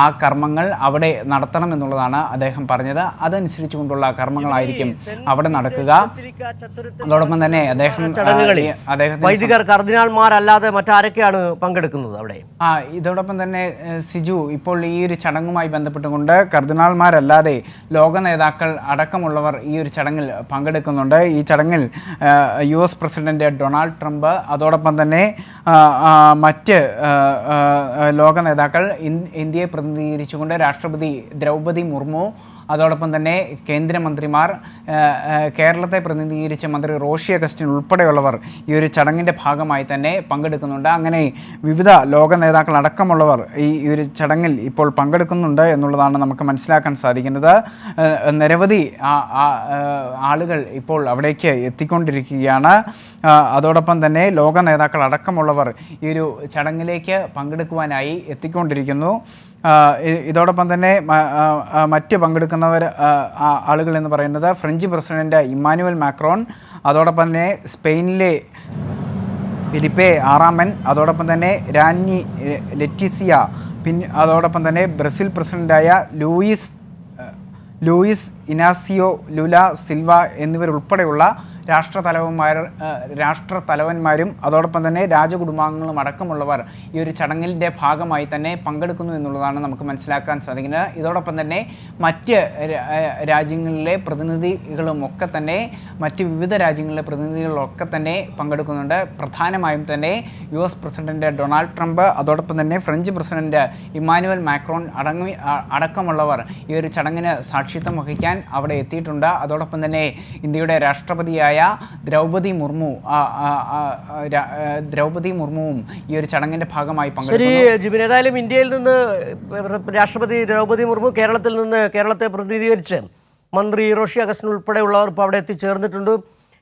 ആ കർമ്മങ്ങൾ അവിടെ നടത്തണം എന്നുള്ളതാണ് അദ്ദേഹം പറഞ്ഞത്. അതനുസരിച്ചുകൊണ്ടുള്ള കർമ്മങ്ങളായിരിക്കും അവിടെ നടക്കുക. അതോടൊപ്പം തന്നെ അദ്ദേഹം വൈദികർ കർദിനാൾമാരല്ലാതെ മറ്റാരൊക്കെയാണ് പങ്കെടുക്കുന്നത് അവിടെ? ആ ഇതോടൊപ്പം തന്നെ സിജു ഇപ്പോൾ ഈ ഒരു ചടങ്ങുമായി ബന്ധപ്പെട്ടുകൊണ്ട് കർദിനാൾമാരല്ലാതെ ലോക നേതാക്കൾ അടക്കമുള്ളവർ ഈ ഒരു ചടങ്ങിൽ പങ്കെടുക്കുന്നുണ്ട്. ഈ ചടങ്ങിൽ U S president Donald Trump അതോടൊപ്പം തന്നെ മറ്റ് ലോക നേതാക്കൾ ഇന്ത്യയെ പ്രതിനിധീകരിച്ചുകൊണ്ട് രാഷ്ട്രപതി ദ്രൗപദി മുർമു അതോടൊപ്പം തന്നെ കേന്ദ്രമന്ത്രിമാർ കേരളത്തെ പ്രതിനിധീകരിച്ച മന്ത്രി റോഷി അഗസ്റ്റിൻ ഉൾപ്പെടെയുള്ളവർ ഈ ഒരു ചടങ്ങിന്റെ ഭാഗമായി തന്നെ പങ്കെടുക്കുന്നുണ്ട്. അങ്ങനെ വിവിധ ലോക നേതാക്കൾ അടക്കമുള്ളവർ ഈ ഒരു ചടങ്ങിൽ ഇപ്പോൾ പങ്കെടുക്കുന്നുണ്ട് എന്നുള്ളതാണ് നമുക്ക് മനസ്സിലാക്കാൻ സാധിക്കുന്നത്. നിരവധി ആളുകൾ ഇപ്പോൾ അവിടേക്ക് എത്തിക്കൊണ്ടിരിക്കുകയാണ്. അതോടൊപ്പം തന്നെ ലോക നേതാക്കൾ അടക്കമുള്ളവർ ഈ ഒരു ചടങ്ങിലേക്ക് പങ്കെടുക്കുവാനായി എത്തിക്കൊണ്ടിരിക്കുന്നു. ഇതോടൊപ്പം തന്നെ മറ്റ് പങ്കെടുക്കുന്നവർ ആളുകൾ എന്ന് പറയുന്നത് ഫ്രഞ്ച് പ്രസിഡന്റ് ഇമ്മാനുവൽ മാക്രോൺ അതോടൊപ്പം തന്നെ സ്പെയിനിലെ ഫിലിപ്പെ ആറാമൻ അതോടൊപ്പം തന്നെ രാജ്ഞി ലെറ്റിസിയ പിന്നെ അതോടൊപ്പം തന്നെ ബ്രസീൽ പ്രസിഡന്റായ Luiz Luiz Inacio Lula Silva എന്നിവരുൾപ്പെടെയുള്ള രാഷ്ട്രതലവന്മാർ രാഷ്ട്ര രാഷ്ട്രതലവന്മാരും അതോടൊപ്പം തന്നെ രാജകുടുംബാംഗങ്ങളും അടക്കമുള്ളവർ ഈ ഒരു ചടങ്ങിന്റെ ഭാഗമായി തന്നെ പങ്കെടുക്കുന്നു എന്നുള്ളതാണ് നമുക്ക് മനസ്സിലാക്കാൻ സാധിക്കുന്നത്. ഇതോടൊപ്പം തന്നെ മറ്റ് രാജ്യങ്ങളിലെ പ്രതിനിധികളും ഒക്കെ തന്നെ മറ്റ് വിവിധ രാജ്യങ്ങളിലെ പ്രതിനിധികളൊക്കെ തന്നെ പങ്കെടുക്കുന്നുണ്ട്. പ്രധാനമായും തന്നെ U S president Donald Trump അതോടൊപ്പം തന്നെ ഫ്രഞ്ച് പ്രസിഡന്റ് ഇമ്മാനുവൽ മാക്രോൺ അടങ്ങി അടക്കമുള്ളവർ ഈ ഒരു ചടങ്ങിന് സാക്ഷിത്വം വഹിക്കാൻ അവിടെ എത്തിയിട്ടുണ്ട്. അതോടൊപ്പം തന്നെ ഇന്ത്യയുടെ രാഷ്ട്രപതിയായ മുർമു ആ, രാ- ആ, ദ്രൗപദി മുർമുവും ഈ ഒരു ചടങ്ങിന്റെ ഭാഗമായി ജിബിൻ ഏതായാലും ഇന്ത്യയിൽ നിന്ന് രാഷ്ട്രപതി ദ്രൗപദി മുർമു കേരളത്തിൽ നിന്ന് കേരളത്തെ പ്രതിനിധീകരിച്ച് മന്ത്രി റോഷി അഗസ്റ്റിൻ ഉൾപ്പെടെയുള്ളവർ ഇപ്പോൾ അവിടെ എത്തിച്ചേർന്നിട്ടുണ്ട്.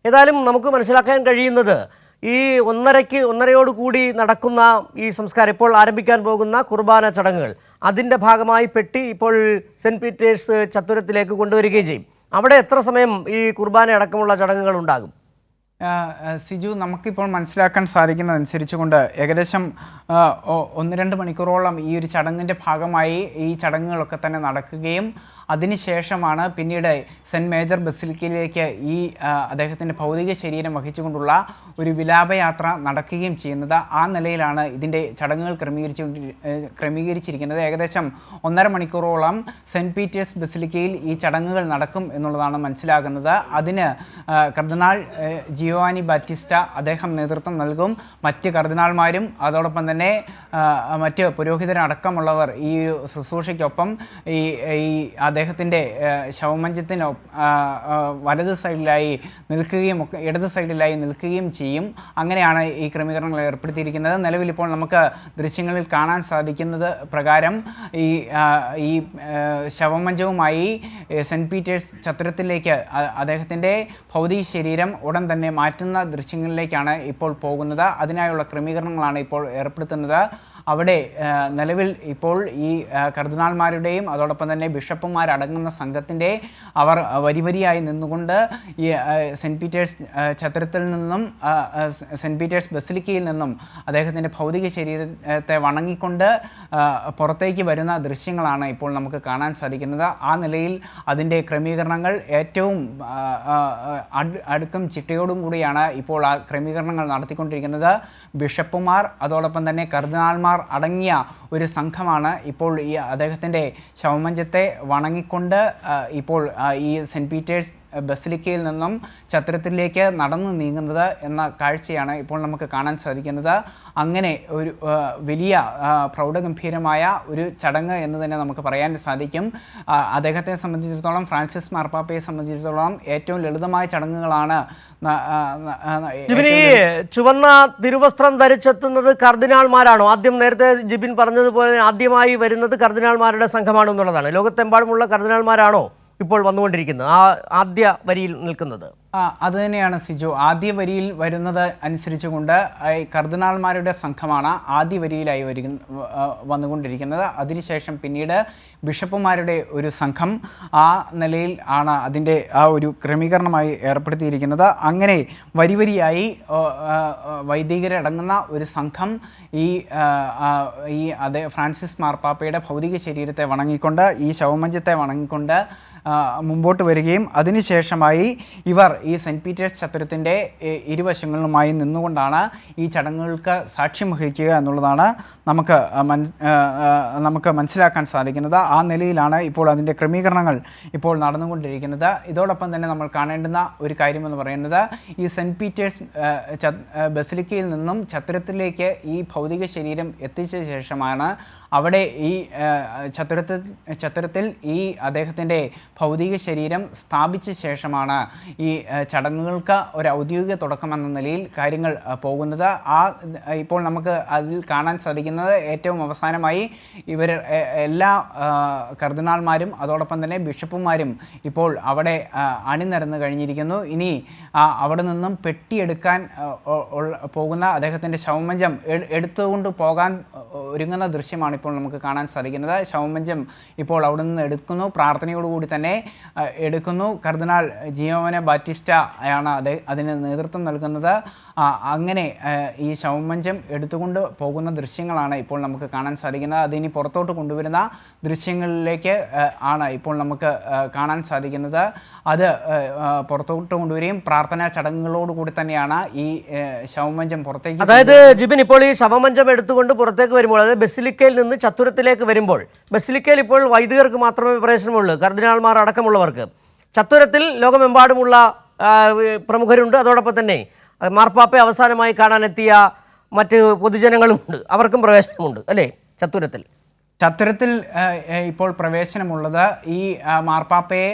ഏതായാലും നമുക്ക് മനസ്സിലാക്കാൻ കഴിയുന്നത് ഈ ഒന്നരയ്ക്ക് ഒന്നരയോട് കൂടി നടക്കുന്ന ഈ സംസ്കാരം ഇപ്പോൾ ആരംഭിക്കാൻ പോകുന്ന കുർബാന ചടങ്ങുകൾ അതിന്റെ ഭാഗമായി പെട്ടി ഇപ്പോൾ സെന്റ് പീറ്റേഴ്സ് ചത്തുരത്തിലേക്ക് കൊണ്ടുവരികയും ചെയ്യും. അവിടെ എത്ര സമയം ഈ കുർബാന അടക്കമുള്ള ചടങ്ങുകൾ ഉണ്ടാകും? സിജു നമുക്കിപ്പോൾ മനസ്സിലാക്കാൻ സാധിക്കുന്നതനുസരിച്ച് കൊണ്ട് ഏകദേശം ഒന്ന് രണ്ട് മണിക്കൂറോളം ഈ ഒരു ചടങ്ങിന്റെ ഭാഗമായി ഈ ചടങ്ങുകളൊക്കെ തന്നെ നടക്കുകയും അതിനുശേഷമാണ് പിന്നീട് സെന്റ് മേജർ ബസിലിക്കയിലേക്ക് ഈ അദ്ദേഹത്തിന്റെ ഭൗതിക ശരീരം വഹിച്ചുകൊണ്ടുള്ള ഒരു വിലാപയാത്ര നടക്കുകയും ചെയ്യുന്നത്. ആ നിലയിലാണ് ഇതിന്റെ ചടങ്ങുകൾ ക്രമീകരിച്ചു ക്രമീകരിച്ചിരിക്കുന്നത്. ഏകദേശം ഒന്നര മണിക്കൂറോളം സെന്റ് പീറ്റേഴ്സ് ബസിലിക്കയിൽ ഈ ചടങ്ങുകൾ നടക്കും എന്നുള്ളതാണ് മനസ്സിലാകുന്നത്. അതിന് കർദിനാൾ ജിയോവാനി ബാറ്റിസ്റ്റ അദ്ദേഹം നേതൃത്വം നൽകും. മറ്റ് കർദിനാൾമാരും അതോടൊപ്പം തന്നെ മറ്റ് പുരോഹിതരടക്കമുള്ളവർ ഈ ശുശ്രൂഷയ്ക്കൊപ്പം ഈ ഈ അദ്ദേഹത്തിന്റെ ശവമഞ്ചത്തിന് വലത് സൈഡിലായി നിൽക്കുകയും ഇടത് സൈഡിലായി നിൽക്കുകയും ചെയ്യും. അങ്ങനെയാണ് ഈ ക്രമീകരണങ്ങൾ ഏർപ്പെടുത്തിയിരിക്കുന്നത്. നിലവിൽ ഇപ്പോൾ നമുക്ക് ദൃശ്യങ്ങളിൽ കാണാൻ സാധിക്കുന്നത് പ്രകാരം ഈ ഈ ശവമഞ്ചവുമായി സെന്റ് പീറ്റേഴ്സ് ചത്രത്തിലേക്ക് അദ്ദേഹത്തിന്റെ ഭൗതിക ശരീരം ഉടൻ തന്നെ മാറ്റുന്ന ദൃശ്യങ്ങളിലേക്കാണ് ഇപ്പോൾ പോകുന്നത്. അതിനായുള്ള ക്രമീകരണങ്ങളാണ് ഇപ്പോൾ ഏർപ്പെടുത്തുന്നത്. അവിടെ നിലവിൽ ഇപ്പോൾ ഈ കർദിനാൾമാരുടെയും അതോടൊപ്പം തന്നെ ബിഷപ്പുമാരടങ്ങുന്ന സംഘത്തിന്റെ അവർ വരിവരിയായി നിന്നുകൊണ്ട് ഈ സെന്റ് പീറ്റേഴ്സ് ഛത്രത്തിൽ നിന്നും സെന്റ് പീറ്റേഴ്സ് ബസിലിക്കയിൽ നിന്നും അദ്ദേഹത്തിന്റെ ഭൗതിക ശരീരത്തെ വണങ്ങിക്കൊണ്ട് പുറത്തേക്ക് വരുന്ന ദൃശ്യങ്ങളാണ് ഇപ്പോൾ നമുക്ക് കാണാൻ സാധിക്കുന്നത്. ആ നിലയിൽ അതിന്റെ ക്രമീകരണങ്ങൾ ഏറ്റവും അടുക്കും ചിട്ടയോടും കൂടിയാണ് ഇപ്പോൾ ആ ക്രമീകരണങ്ങൾ നടത്തിക്കൊണ്ടിരിക്കുന്നത്. ബിഷപ്പുമാർ അതോടൊപ്പം തന്നെ കർദിനാൾമാർ അടങ്ങിയ ഒരു സംഘമാണ് ഇപ്പോൾ ഈ അദ്ദേഹത്തിന്റെ ശവമഞ്ചത്തെ വണങ്ങിക്കൊണ്ട് ഇപ്പോൾ ഈ സെന്റ് പീറ്റേഴ്സ് ബസിലിക്കയിൽ നിന്നും ചത്രത്തിലേക്ക് നടന്നു നീങ്ങുന്നത് എന്ന കാഴ്ചയാണ് ഇപ്പോൾ നമുക്ക് കാണാൻ സാധിക്കുന്നത്. അങ്ങനെ ഒരു വലിയ പ്രൗഢഗംഭീരമായ ഒരു ചടങ്ങ് എന്ന് തന്നെ നമുക്ക് പറയാൻ സാധിക്കും. അദ്ദേഹത്തെ സംബന്ധിച്ചിടത്തോളം ഫ്രാൻസിസ് മാർപ്പാപ്പയെ സംബന്ധിച്ചിടത്തോളം ഏറ്റവും ലളിതമായ ചടങ്ങുകളാണ് ചുവന്ന തിരുവസ്ത്രം ധരിച്ചെത്തുന്നത് കർദിനാൾമാരാണോ? ആദ്യം നേരത്തെ ജിബിൻ പറഞ്ഞതുപോലെ ആദ്യമായി വരുന്നത് കർദിനാൾമാരുടെ സംഘമാണെന്നുള്ളതാണ്. ലോകത്തെമ്പാടുമുള്ള കർദിനാൾമാരാണോ? ഇപ്പോൾ വന്നുകൊണ്ടിരിക്കുന്നത് ആ ആദ്യ വരിയിൽ നിൽക്കുന്നത്. ആ, അത് തന്നെയാണ് സിജു. ആദ്യ വരിയിൽ വരുന്നത് അനുസരിച്ചുകൊണ്ട് കർദിനാൾമാരുടെ സംഘമാണ് ആദ്യ വരിയിലായി വരിക ആ, വന്നുകൊണ്ടിരിക്കുന്നത്. അതിനുശേഷം പിന്നീട് ബിഷപ്പുമാരുടെ ഒരു സംഘം ആ നിലയിൽ ആണ് അതിന്റെ ആ ഒരു ക്രമീകരണമായി ഏർപ്പെടുത്തിയിരിക്കുന്നത്. അങ്ങനെ വരി വരിയായി ആ, ആ, വൈദികരടങ്ങുന്ന ഒരു സംഘം ഈ ഈ അതേ ഫ്രാൻസിസ് മാർപ്പാപ്പയുടെ ഭൗതിക ശരീരത്തെ വണങ്ങിക്കൊണ്ട് ഈ ശവമഞ്ചത്തെ വണങ്ങിക്കൊണ്ട് മുമ്പോട്ട് വരികയും അതിനുശേഷമായി ഇവർ ഈ സെന്റ് പീറ്റേഴ്സ് ചത്തുരത്തിന്റെ ഇരുവശങ്ങളുമായി നിന്നുകൊണ്ടാണ് ഈ ചടങ്ങുകൾക്ക് സാക്ഷ്യം വഹിക്കുക എന്നുള്ളതാണ് നമുക്ക് നമുക്ക് മനസ്സിലാക്കാൻ സാധിക്കുന്നത്. ആ നിലയിലാണ് ഇപ്പോൾ അതിന്റെ ക്രമീകരണങ്ങൾ ഇപ്പോൾ നടന്നുകൊണ്ടിരിക്കുന്നത്. ഇതോടൊപ്പം തന്നെ നമ്മൾ കാണേണ്ടുന്ന ഒരു കാര്യമെന്ന് പറയുന്നത് ഈ സെന്റ് പീറ്റേഴ്സ് ബസിലിക്കയിൽ നിന്നും ചത്തുരത്തിലേക്ക് ഈ ഭൗതിക ശരീരം എത്തിച്ച ശേഷമാണ് അവിടെ ഈ ചത്രത്തിൽ ചത്തുരത്തിൽ ഈ അദ്ദേഹത്തിന്റെ ഭൗതിക ശരീരം സ്ഥാപിച്ച ശേഷമാണ് ഈ ചടങ്ങുകൾക്ക് ഒരു ഔദ്യോഗിക തുടക്കം എന്ന നിലയിൽ കാര്യങ്ങൾ പോകുന്നത്. ആ ഇപ്പോൾ നമുക്ക് അതിൽ കാണാൻ സാധിക്കുന്നത് ഏറ്റവും അവസാനമായി ഇവർ എല്ലാ കർദിനാൾമാരും അതോടൊപ്പം തന്നെ ബിഷപ്പുമാരും ഇപ്പോൾ അവിടെ അണിനിരന്ന് കഴിഞ്ഞിരിക്കുന്നു. ഇനി അവിടെ നിന്നും പെട്ടിയെടുക്കാൻ പോകുന്ന അദ്ദേഹത്തിന്റെ ശവമഞ്ചം എടുത്തുകൊണ്ട് പോകാൻ ഒരുങ്ങുന്ന ദൃശ്യമാണ് ഇപ്പോൾ നമുക്ക് കാണാൻ സാധിക്കുന്നത്. ശവമഞ്ചം ഇപ്പോൾ അവിടെ നിന്ന് എടുക്കുന്നു. പ്രാർത്ഥനയോടുകൂടി തന്നെ എടുക്കുന്നു. കർദിനാൾ ജിയോവനെ ബാറ്റിസ്റ്റ ആണ് അത് അതിന് നേതൃത്വം നൽകുന്നത്. അങ്ങനെ ഈ ശവമഞ്ചം എടുത്തുകൊണ്ട് പോകുന്ന ദൃശ്യങ്ങളാണ് ഇപ്പോൾ നമുക്ക് കാണാൻ സാധിക്കുന്നത്. അതിനി പുറത്തോട്ട് കൊണ്ടുവരുന്ന ദൃശ്യങ്ങളിലേക്ക് ആണ് ഇപ്പോൾ നമുക്ക് കാണാൻ സാധിക്കുന്നത്. അത് പുറത്തോട്ട് കൊണ്ടുവരികയും പ്രാർത്ഥനാ ചടങ്ങുകളോടുകൂടി തന്നെയാണ് ഈ ശവമഞ്ചം പുറത്തേക്ക് അതായത് ജിബിൻ ഇപ്പോൾ ഈ ശവമഞ്ചം എടുത്തുകൊണ്ട് പുറത്തേക്ക് വരുമ്പോൾ അതായത് ബസിലിക്കയിൽ നിന്ന് ചത്തുരത്തിലേക്ക് വരുമ്പോൾ ബസിലിക്കയിൽ ഇപ്പോൾ വൈദികർക്ക് മാത്രമേ പ്രവേശനമുള്ളൂ കർദിനാൾമാർ അടക്കമുള്ളവർക്ക്. ചത്തുരത്തിൽ ലോകമെമ്പാടുമുള്ള പ്രമുഖരുണ്ട്. അതോടൊപ്പം തന്നെ മാർപ്പാപ്പയെ അവസാനമായി കാണാനെത്തിയ മറ്റ് പൊതുജനങ്ങളുമുണ്ട്. അവർക്കും പ്രവേശനമുണ്ട് അല്ലേ? ചത്തുരത്തിൽ. ചത്തുരത്തിൽ ഇപ്പോൾ പ്രവേശനമുള്ളത് ഈ മാർപ്പാപ്പയെ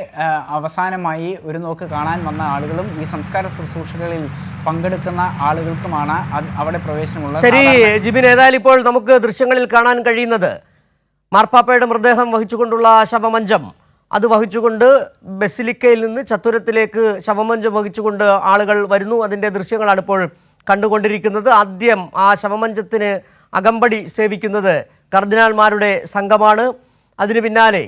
അവസാനമായി ഒരു നോക്ക് കാണാൻ വന്ന ആളുകളും ഈ സംസ്കാര ശുശ്രൂഷകളിൽ പങ്കെടുക്കുന്ന ആളുകൾക്കുമാണ് അവിടെ പ്രവേശനമുള്ളത്. ശരി ജിബിൻ ഏതായാലും ഇപ്പോൾ നമുക്ക് ദൃശ്യങ്ങളിൽ കാണാൻ കഴിയുന്നത് മാർപ്പാപ്പയുടെ മൃതദേഹം വഹിച്ചുകൊണ്ടുള്ള ശവമഞ്ചം. അത് വഹിച്ചുകൊണ്ട് ബസിലിക്കയിൽ നിന്ന് ചത്തുരത്തിലേക്ക് ശവമഞ്ചം വഹിച്ചുകൊണ്ട് ആളുകൾ വരുന്നു. അതിന്റെ ദൃശ്യങ്ങളാണ് ഇപ്പോൾ കണ്ടുകൊണ്ടിരിക്കുന്നത്. ആദ്യം ആ ശവമഞ്ചത്തിന് അകമ്പടി സേവിക്കുന്നത് കർദിനാൾമാരുടെ സംഘമാണ്. അതിന് പിന്നാലെ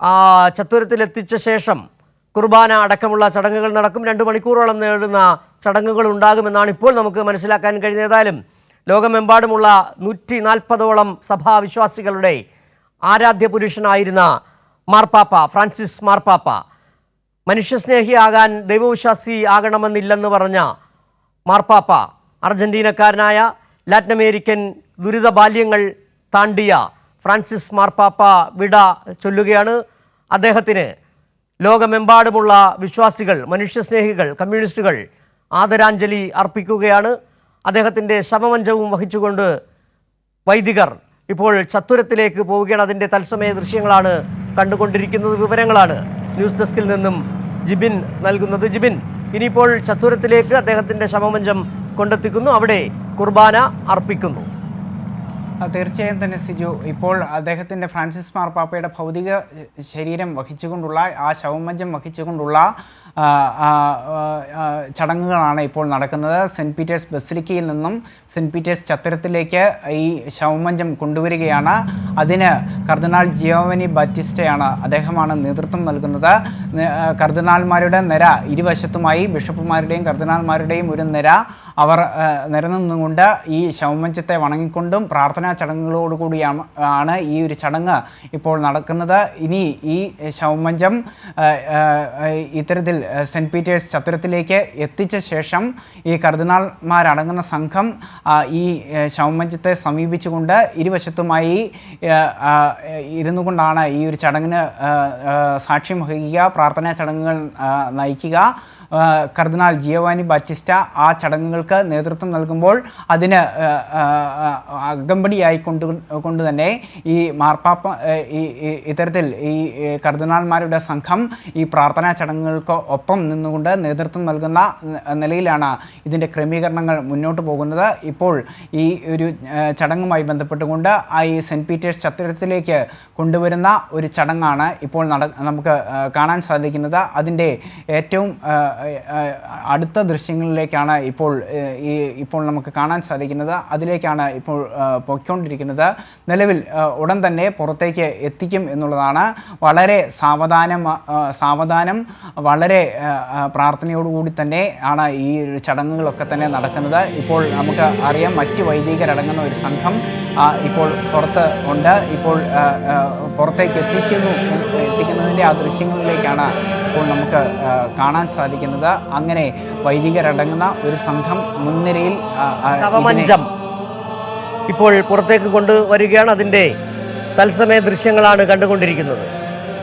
ആ ചത്തുരത്തിലെത്തിച്ച ശേഷം കുർബാന അടക്കമുള്ള ചടങ്ങുകൾ നടക്കും. രണ്ട് മണിക്കൂറോളം നേടുന്ന ചടങ്ങുകൾ ഉണ്ടാകുമെന്നാണ് ഇപ്പോൾ നമുക്ക് മനസ്സിലാക്കാൻ കഴിഞ്ഞ ഏതായാലും ലോകമെമ്പാടുമുള്ള നൂറ്റി നാൽപ്പതോളം സഭാവിശ്വാസികളുടെ ആരാധ്യ പുരുഷനായിരുന്ന മാർപ്പാപ്പ ഫ്രാൻസിസ് മാർപ്പാപ്പ. മനുഷ്യസ്നേഹിയാകാൻ ദൈവവിശ്വാസി ആകണമെന്നില്ലെന്ന് പറഞ്ഞ മാർപ്പാപ്പ അർജന്റീനക്കാരനായ ലാറ്റിൻ അമേരിക്കൻ ദുരിത ബാല്യങ്ങൾ താണ്ടിയ ഫ്രാൻസിസ് മാർപ്പാപ്പ വിട ചൊല്ലുകയാണ് അദ്ദേഹത്തിന്. ലോകമെമ്പാടുമുള്ള വിശ്വാസികൾ മനുഷ്യസ്നേഹികൾ കമ്മ്യൂണിസ്റ്റുകൾ ആദരാഞ്ജലി അർപ്പിക്കുകയാണ്. അദ്ദേഹത്തിന്റെ ശവമഞ്ചവും വഹിച്ചുകൊണ്ട് വൈദികർ ഇപ്പോൾ ചത്തുരത്തിലേക്ക് പോവുകയാണ്. അതിന്റെ തത്സമയ ദൃശ്യങ്ങളാണ് കണ്ടുകൊണ്ടിരിക്കുന്നത് വിവരങ്ങളാണ്. ന്യൂസ് ഡെസ്കിൽ നിന്നും ജിബിൻ നൽകുന്നത്. ജിബിൻ ഇനിയിപ്പോൾ ചത്തുരത്തിലേക്ക് അദ്ദേഹത്തിന്റെ ശമമഞ്ചം കൊണ്ടെത്തിക്കുന്നു. അവിടെ കുർബാന അർപ്പിക്കുന്നു. തീർച്ചയായും തന്നെ സിജു. ഇപ്പോൾ അദ്ദേഹത്തിന്റെ ഫ്രാൻസിസ് മാർപ്പാപ്പയുടെ ഭൗതിക ശരീരം വഹിച്ചുകൊണ്ടുള്ള ആ ശവമഞ്ചം വഹിച്ചുകൊണ്ടുള്ള ചടങ്ങുകളാണ് ഇപ്പോൾ നടക്കുന്നത്. സെന്റ് പീറ്റേഴ്സ് ബസിലിക്കയിൽ നിന്നും സെന്റ് പീറ്റേഴ്സ് ചത്തരത്തിലേക്ക് ഈ ശവമഞ്ചം കൊണ്ടുവരികയാണ്. അതിന് കർദിനാൾ ജിയോവനി ബാറ്റിസ്റ്റയാണ് അദ്ദേഹമാണ് നേതൃത്വം നൽകുന്നത്. കർദിനാൾമാരുടെ നിര ഇരുവശത്തുമായി ബിഷപ്പുമാരുടെയും കർദിനാൾമാരുടെയും ഒരു നിര. അവർ നിരനിന്നുകൊണ്ട് ഈ ശവമഞ്ചത്തെ വണങ്ങിക്കൊണ്ടും പ്രാർത്ഥനാ ചടങ്ങുകളോടുകൂടിയാണ് ആണ് ഈ ഒരു ചടങ്ങ് ഇപ്പോൾ നടക്കുന്നത്. ഇനി ഈ ശവമഞ്ചം ഇത്തരത്തിൽ സെന്റ് പീറ്റേഴ്സ് ചത്തുരത്തിലേക്ക് എത്തിച്ച ശേഷം ഈ കർദിനാൾമാരടങ്ങുന്ന സംഘം ഈ ശവമഞ്ചത്തെ സമീപിച്ചുകൊണ്ട് ഇരുവശത്തുമായി ഇരുന്നു കൊണ്ടാണ് ഈ ഒരു ചടങ്ങിന് സാക്ഷ്യം വഹിക്കുക പ്രാർത്ഥനാ ചടങ്ങുകൾ നയിക്കുക. കർദിനാൾ ജിയോവാനി ബാറ്റിസ്റ്റ ആ ചടങ്ങുകൾക്ക് നേതൃത്വം നൽകുമ്പോൾ അതിന് അകമ്പടി മുന്നോടിയായി കൊണ്ട് തന്നെ ഈ മാർപ്പാപ്പ ഈ ഇത്തരത്തിൽ ഈ കർദിനാൾമാരുടെ സംഘം ഈ പ്രാർത്ഥനാ ചടങ്ങുകൾക്ക് ഒപ്പം നിന്നുകൊണ്ട് നേതൃത്വം നൽകുന്ന നിലയിലാണ് ഇതിന്റെ ക്രമീകരണങ്ങൾ മുന്നോട്ട് പോകുന്നത്. ഇപ്പോൾ ഈ ഒരു ചടങ്ങുമായി ബന്ധപ്പെട്ടുകൊണ്ട് ആ ഈ സെന്റ് പീറ്റേഴ്സ് ചത്രത്തിലേക്ക് കൊണ്ടുവരുന്ന ഒരു ചടങ്ങാണ് ഇപ്പോൾ നട നമുക്ക് കാണാൻ സാധിക്കുന്നത്. അതിന്റെ ഏറ്റവും അടുത്ത ദൃശ്യങ്ങളിലേക്കാണ് ഇപ്പോൾ ഈ ഇപ്പോൾ നമുക്ക് കാണാൻ സാധിക്കുന്നത്. അതിലേക്കാണ് ഇപ്പോൾ ഏഹ്, പൊയ്ക്കൊണ്ടിരിക്കുന്നത് നിലവിൽ ഉടൻ തന്നെ പുറത്തേക്ക് എത്തിക്കും എന്നുള്ളതാണ് വളരെ സാവധാനം സാവധാനം വളരെ പ്രാർത്ഥനയോടുകൂടി തന്നെ ആണ് ഈ ചടങ്ങുകളൊക്കെ തന്നെ നടക്കുന്നത്. ഇപ്പോൾ നമുക്ക് അറിയാം മറ്റ് വൈദികരടങ്ങുന്ന ഒരു സംഘം ഇപ്പോൾ പുറത്ത് ഉണ്ട്. ഇപ്പോൾ പുറത്തേക്ക് എത്തിക്കുന്നു എത്തിക്കുന്നതിന്റെ ആ ദൃശ്യങ്ങളിലേക്കാണ് ഇപ്പോൾ നമുക്ക് കാണാൻ സാധിക്കുന്നത്. അങ്ങനെ വൈദികരടങ്ങുന്ന ഒരു സംഘം മുൻനിരയിൽ ഇപ്പോൾ പുറത്തേക്ക് കൊണ്ടുവരികയാണ് അതിന്റെ തത്സമയ ദൃശ്യങ്ങളാണ് കണ്ടുകൊണ്ടിരിക്കുന്നത്.